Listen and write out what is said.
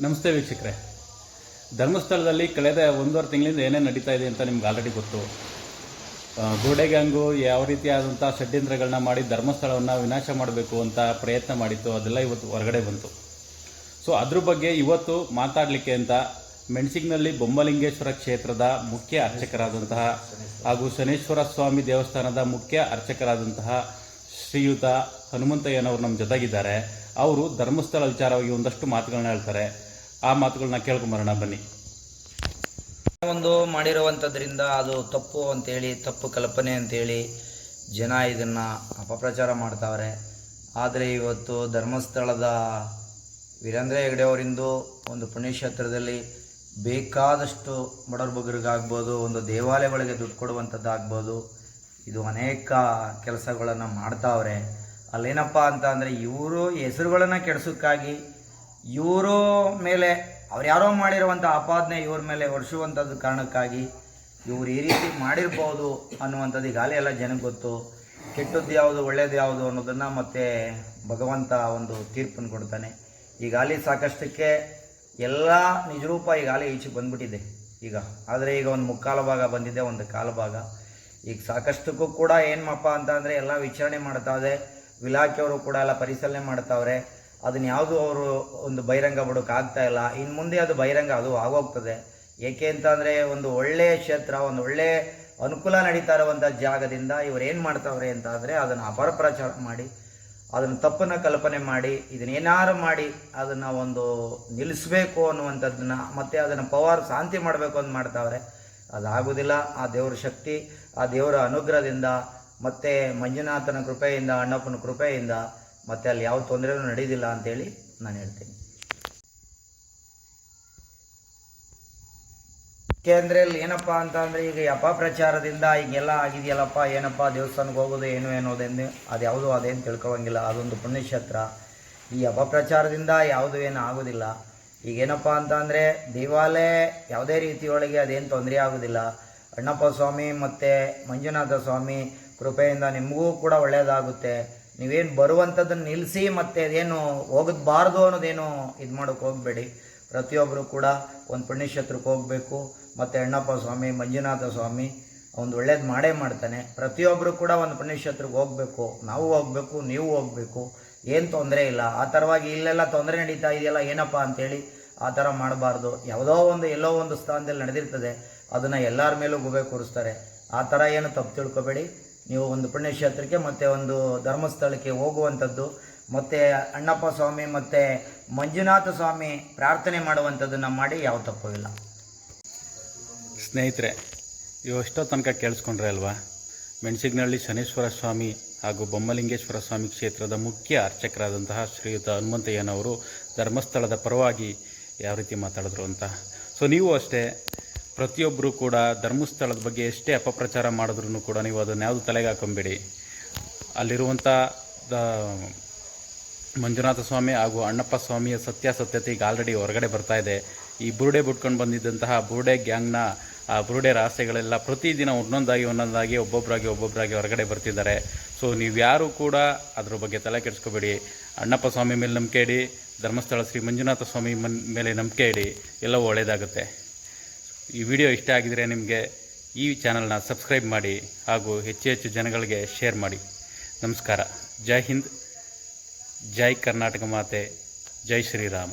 ನಮಸ್ತೆ ವೀಕ್ಷಕರೇ. ಧರ್ಮಸ್ಥಳದಲ್ಲಿ ಕಳೆದ ಒಂದೂವರೆ ತಿಂಗಳಿಂದ ಏನೇನು ನಡೀತಾ ಇದೆ ಅಂತ ನಿಮ್ಗೆ ಆಲ್ರೆಡಿ ಗೊತ್ತು. ಗೋಡೆ ಗ್ಯಾಂಗು ಯಾವ ರೀತಿಯಾದಂಥ ಷಡ್ಯಂತ್ರಗಳನ್ನ ಮಾಡಿ ಧರ್ಮಸ್ಥಳವನ್ನು ವಿನಾಶ ಮಾಡಬೇಕು ಅಂತ ಪ್ರಯತ್ನ ಮಾಡಿತ್ತು, ಅದೆಲ್ಲ ಇವತ್ತು ಹೊರಗಡೆ ಬಂತು. ಸೊ ಅದ್ರ ಬಗ್ಗೆ ಇವತ್ತು ಮಾತಾಡಲಿಕ್ಕೆ ಅಂತ ಮೆಣಸಿಗ್ನಲ್ಲಿ ಬೊಮ್ಮಲಿಂಗೇಶ್ವರ ಕ್ಷೇತ್ರದ ಮುಖ್ಯ ಅರ್ಚಕರಾದಂತಹ ಹಾಗೂ ಶನೇಶ್ವರ ಸ್ವಾಮಿ ದೇವಸ್ಥಾನದ ಮುಖ್ಯ ಅರ್ಚಕರಾದಂತಹ ಶ್ರೀಯುತ ಹನುಮಂತಯ್ಯನವರು ನಮ್ಮ ಜೊತೆಗಿದ್ದಾರೆ. ಅವರು ಧರ್ಮಸ್ಥಳ ವಿಚಾರವಾಗಿ ಒಂದಷ್ಟು ಮಾತುಗಳನ್ನ ಹೇಳ್ತಾರೆ. ಆ ಮಾತುಗಳನ್ನ ಕೇಳ್ಕೊಂಬರೋಣ, ಬನ್ನಿ. ಒಂದು ಮಾಡಿರುವಂಥದ್ರಿಂದ ಅದು ತಪ್ಪು ಅಂತೇಳಿ, ತಪ್ಪು ಕಲ್ಪನೆ ಅಂತೇಳಿ ಜನ ಇದನ್ನು ಅಪಪ್ರಚಾರ ಮಾಡ್ತಾವ್ರೆ. ಆದರೆ ಇವತ್ತು ಧರ್ಮಸ್ಥಳದ ವೀರೇಂದ್ರ ಹೆಗಡೆ ಅವರಿಂದು ಒಂದು ಪುಣ್ಯಕ್ಷೇತ್ರದಲ್ಲಿ ಬೇಕಾದಷ್ಟು ಬಡವ್ರ ಬಗ್ಗರಿಗಾಗ್ಬೋದು, ಒಂದು ದೇವಾಲಯಗಳಿಗೆ ದುಡ್ಡು ಕೊಡುವಂಥದ್ದಾಗ್ಬೋದು, ಇದು ಅನೇಕ ಕೆಲಸಗಳನ್ನು ಮಾಡ್ತಾವ್ರೆ. ಅಲ್ಲೇನಪ್ಪ ಅಂತ ಅಂದರೆ ಇವರು ಹೆಸರುಗಳನ್ನು ಕೆಡಿಸೋಕ್ಕಾಗಿ ಇವರು ಮೇಲೆ, ಅವ್ರು ಯಾರೋ ಮಾಡಿರುವಂಥ ಆಪಾದನೆ ಇವ್ರ ಮೇಲೆ ಹೊರಿಸುವಂಥದ್ದು ಕಾರಣಕ್ಕಾಗಿ ಇವ್ರು ಈ ರೀತಿ ಮಾಡಿರ್ಬೋದು ಅನ್ನುವಂಥದ್ದು ಈಗಾಗಲೇ ಎಲ್ಲ ಜನಕ್ಕೆ ಗೊತ್ತು. ಕೆಟ್ಟದ್ದು ಯಾವುದು, ಒಳ್ಳೇದು ಯಾವುದು ಅನ್ನೋದನ್ನು ಮತ್ತೆ ಭಗವಂತ ಒಂದು ತೀರ್ಪನ್ನು ಕೊಡ್ತಾನೆ. ಈಗಾಗಲೇ ಸಾಕಷ್ಟಕ್ಕೆ ಎಲ್ಲ ನಿಜರೂಪ ಈಗಾಗಲೇ ಈಚೆಗೆ ಬಂದ್ಬಿಟ್ಟಿದೆ. ಈಗ, ಆದರೆ ಈಗ ಒಂದು ಮುಕ್ಕಾಲು ಭಾಗ ಬಂದಿದೆ, ಒಂದು ಕಾಲ ಭಾಗ. ಈಗ ಸಾಕಷ್ಟಕ್ಕೂ ಕೂಡ ಏನಪ್ಪ ಅಂತ ಅಂದರೆ ಎಲ್ಲ ವಿಚಾರಣೆ ಮಾಡ್ತಾವೆ ಇಲಾಖೆಯವರು ಕೂಡ ಎಲ್ಲ ಪರಿಶೀಲನೆ ಮಾಡ್ತಾವ್ರೆ. ಅದನ್ನ ಯಾವುದು ಅವರು ಒಂದು ಬಹಿರಂಗ ಆಗ್ತಾ ಇಲ್ಲ. ಇನ್ನು ಮುಂದೆ ಅದು ಬಹಿರಂಗ ಅದು ಆಗೋಗ್ತದೆ. ಏಕೆ ಅಂತಂದರೆ ಒಂದು ಒಳ್ಳೆಯ ಕ್ಷೇತ್ರ, ಒಂದು ಒಳ್ಳೆಯ ಅನುಕೂಲ ನಡೀತಾ ಇರುವಂಥ ಜಾಗದಿಂದ ಇವ್ರು ಏನು ಮಾಡ್ತಾವ್ರೆ ಅಂತ ಅದನ್ನು ಅಪರಪ್ರಚಾರ ಮಾಡಿ, ಅದನ್ನು ತಪ್ಪನ್ನು ಕಲ್ಪನೆ ಮಾಡಿ ಇದನ್ನೇನಾರು ಮಾಡಿ ಅದನ್ನು ಒಂದು ನಿಲ್ಲಿಸಬೇಕು ಅನ್ನುವಂಥದ್ದನ್ನ ಮತ್ತು ಅದನ್ನು ಪವರ್ ಶಾಂತಿ ಮಾಡಬೇಕು ಅಂತ ಮಾಡ್ತಾವ್ರೆ. ಅದಾಗೋದಿಲ್ಲ. ಆ ದೇವ್ರ ಶಕ್ತಿ, ಆ ದೇವರ ಅನುಗ್ರಹದಿಂದ ಮತ್ತು ಮಂಜುನಾಥನ ಕೃಪೆಯಿಂದ, ಅಣ್ಣಪ್ಪನ ಕೃಪೆಯಿಂದ ಮತ್ತು ಅಲ್ಲಿ ಯಾವ ತೊಂದರೆನೂ ನಡೆಯೋದಿಲ್ಲ ಅಂತೇಳಿ ನಾನು ಹೇಳ್ತೀನಿ. ಯಾಕೆಂದ್ರೆ ಇಲ್ಲಿ ಏನಪ್ಪ ಅಂತ ಅಂದರೆ ಈಗ ಅಪಪ್ರಚಾರದಿಂದ ಈಗೆಲ್ಲ ಆಗಿದೆಯಲ್ಲಪ್ಪ, ಏನಪ್ಪ ದೇವಸ್ಥಾನಕ್ಕೆ ಹೋಗೋದು ಏನು ಏನೋದೇನು ಅದು ಯಾವುದೂ ಅದೇನು ತಿಳ್ಕೊಳಂಗಿಲ್ಲ, ಅದೊಂದು ಪುಣ್ಯಕ್ಷೇತ್ರ. ಈ ಅಪಪ್ರಚಾರದಿಂದ ಯಾವುದು ಏನು ಆಗೋದಿಲ್ಲ. ಈಗೇನಪ್ಪ ಅಂತ ಅಂದರೆ ದೇವಾಲಯ ಯಾವುದೇ ರೀತಿಯೊಳಗೆ ಅದೇನು ತೊಂದರೆ ಆಗೋದಿಲ್ಲ. ಅಣ್ಣಪ್ಪ ಸ್ವಾಮಿ ಮತ್ತು ಮಂಜುನಾಥ ಸ್ವಾಮಿ ಕೃಪೆಯಿಂದ ನಿಮಗೂ ಕೂಡ ಒಳ್ಳೆಯದಾಗುತ್ತೆ ನೀವೇನು ಬರುವಂಥದ್ದನ್ನು ನಿಲ್ಲಿಸಿ ಮತ್ತು ಅದೇನು ಹೋಗಬಾರ್ದು ಅನ್ನೋದೇನು ಇದು ಮಾಡೋಕ್ಕೆ ಹೋಗಬೇಡಿ. ಪ್ರತಿಯೊಬ್ಬರು ಕೂಡ ಒಂದು ಪುಣ್ಯಕ್ಷೇತ್ರಕ್ಕೆ ಹೋಗಬೇಕು. ಮತ್ತು ಅಣ್ಣಪ್ಪ ಸ್ವಾಮಿ, ಮಂಜುನಾಥ ಸ್ವಾಮಿ ಒಂದು ಒಳ್ಳೇದು ಮಾಡೇ ಮಾಡ್ತಾನೆ. ಪ್ರತಿಯೊಬ್ಬರು ಕೂಡ ಒಂದು ಪುಣ್ಯಕ್ಷೇತ್ರಕ್ಕೆ ಹೋಗಬೇಕು. ನಾವು ಹೋಗಬೇಕು, ನೀವು ಹೋಗಬೇಕು. ಏನು ತೊಂದರೆ ಇಲ್ಲ. ಆ ಥರವಾಗಿ ಇಲ್ಲೆಲ್ಲ ತೊಂದರೆ ನಡೀತಾ ಇದೆಯಲ್ಲ, ಏನಪ್ಪ ಅಂತೇಳಿ ಆ ಥರ ಮಾಡಬಾರ್ದು. ಯಾವುದೋ ಒಂದು ಎಲ್ಲೋ ಒಂದು ಸ್ಥಾನದಲ್ಲಿ ನಡೆದಿರ್ತದೆ. ಅದನ್ನು ಎಲ್ಲರ ಮೇಲೂ ಗುಬೆ ಕೂರಿಸ್ತಾರೆ. ಆ ಥರ ಏನು ತಪ್ಪು ತಿಳ್ಕೊಬೇಡಿ. ನೀವು ಒಂದು ಪುಣ್ಯಕ್ಷೇತ್ರಕ್ಕೆ ಮತ್ತು ಒಂದು ಧರ್ಮಸ್ಥಳಕ್ಕೆ ಹೋಗುವಂಥದ್ದು, ಮತ್ತು ಅಣ್ಣಪ್ಪ ಸ್ವಾಮಿ ಮತ್ತು ಮಂಜುನಾಥ ಸ್ವಾಮಿ ಪ್ರಾರ್ಥನೆ ಮಾಡುವಂಥದ್ದನ್ನು ಮಾಡಿ ಯಾವ ತಪ್ಪು ಇಲ್ಲ. ಸ್ನೇಹಿತರೆ ಎಷ್ಟೋ ತನಕ ಕೇಳಿಸ್ಕೊಂಡ್ರೆ ಅಲ್ವಾ? ಮೆಣಸಿಗ್ನಹಳ್ಳಿ ಶನೇಶ್ವರ ಸ್ವಾಮಿ ಹಾಗೂ ಬೊಮ್ಮಲಿಂಗೇಶ್ವರ ಸ್ವಾಮಿ ಕ್ಷೇತ್ರದ ಮುಖ್ಯ ಅರ್ಚಕರಾದಂತಹ ಶ್ರೀಯುತ ಹನುಮಂತಯ್ಯನವರು ಧರ್ಮಸ್ಥಳದ ಪರವಾಗಿ ಯಾವ ರೀತಿ ಮಾತಾಡಿದ್ರು ಅಂತ. ಸೊ ನೀವು ಅಷ್ಟೇ ಪ್ರತಿಯೊಬ್ಬರು ಕೂಡ ಧರ್ಮಸ್ಥಳದ ಬಗ್ಗೆ ಎಷ್ಟೇ ಅಪಪ್ರಚಾರ ಮಾಡಿದ್ರು ಕೂಡ ನೀವು ಅದನ್ನು ಯಾವುದು ತಲೆಗೆ ಹಾಕೊಂಬೇಡಿ. ಅಲ್ಲಿರುವಂಥ ಮಂಜುನಾಥ ಸ್ವಾಮಿ ಹಾಗೂ ಅಣ್ಣಪ್ಪ ಸ್ವಾಮಿಯ ಸತ್ಯಾಸತ್ಯತೆ ಈಗ ಆಲ್ರೆಡಿ ಹೊರಗಡೆ ಬರ್ತಾ ಇದೆ. ಈ ಬುರುಡೆ ಬಿಟ್ಕೊಂಡು ಬಂದಿದ್ದಂತಹ ಬುರುಡೆ ಗ್ಯಾಂಗ್ನ, ಆ, ಬುರುಡೆ ರಹಸ್ಯಗಳೆಲ್ಲ ಪ್ರತಿದಿನ ಒಂದೊಂದಾಗಿ ಒಂದೊಂದಾಗಿ ಒಬ್ಬೊಬ್ಬರಾಗಿ ಒಬ್ಬೊಬ್ಬರಾಗಿ ಹೊರಗಡೆ ಬರ್ತಿದ್ದಾರೆ. ಸೊ ನೀವು ಯಾರು ಕೂಡ ಅದ್ರ ಬಗ್ಗೆ ತಲೆ ಕೆಡಿಸ್ಕೋಬೇಡಿ. ಅಣ್ಣಪ್ಪ ಸ್ವಾಮಿ ಮೇಲೆ ನಂಬಿಕೆ ಇಡಿ, ಧರ್ಮಸ್ಥಳ ಶ್ರೀ ಮಂಜುನಾಥ ಸ್ವಾಮಿ ಮನ್, ಮೇಲೆ ನಂಬಿಕೆ ಇಡಿ. ಎಲ್ಲವೂ ಒಳ್ಳೆಯದಾಗುತ್ತೆ ಈ ವಿಡಿಯೋ ಇಷ್ಟ ಆಗಿದರೆ ನಿಮಗೆ ಈ ಚಾನಲ್ನ ಸಬ್ಸ್ಕ್ರೈಬ್ ಮಾಡಿ ಹಾಗೂ ಹೆಚ್ಚು ಹೆಚ್ಚು ಜನಗಳಿಗೆ ಶೇರ್ ಮಾಡಿ. ನಮಸ್ಕಾರ. ಜೈ ಹಿಂದ್. ಜೈ ಕರ್ನಾಟಕ ಮಾತೆ. ಜೈ ಶ್ರೀರಾಮ.